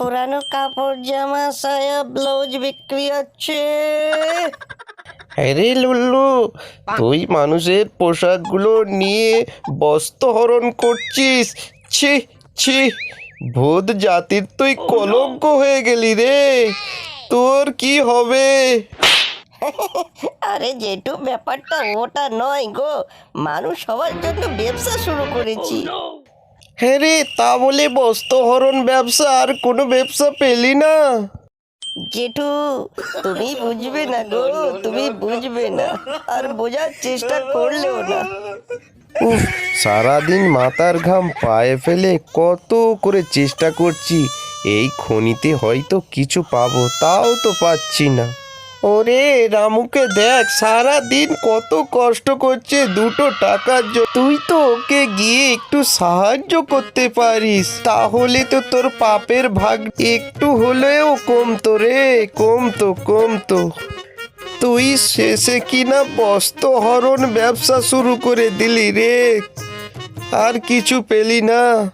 পুরানো কাপড় জামা সায়া ব্লাউজ বিক্রি হচ্ছে। আরে লুল্লু তুই মানুষের পোশাকগুলো নিয়ে বস্ত্রহরণ করছিস? ছি ছি ভূত জাতির তুই কলঙ্ক হয়ে গেলি রে। তোর কি হবে? আরে জেঠু ব্যাপারটা ওটা নয় গো। মানুষ সবার জন্য ব্যবসা শুরু করেছি। হ্যাঁ রে তা বলে বস্ত্রহরণ ব্যবসা আর কোনো ব্যবসা পেলি না? জেঠু তুমি বুঝবে না গো তুমি বুঝবে না। আর বোঝার চেষ্টা করলেও না। উফ সারাদিন মাথার ঘাম পায়ে ফেলে কত করে চেষ্টা করছি। এই খনিতে হয়তো কিছু পাবো তাও তো পাচ্ছি না। ওরে রামুকে দেখ সারা দিন কত কষ্ট করছে, দুটো টাকার জন্য তুই তো ওকে গিয়ে একটু সাহায্য করতে পারিস। তাহলে তো তোর পাপের ভাগ একটু হলেও কমতো রে, কমতো কমতো। তুই শেষে কিনা বস্ত্রহরণ ব্যবসা শুরু করে দিলি রে। আর কিছু পেলি না।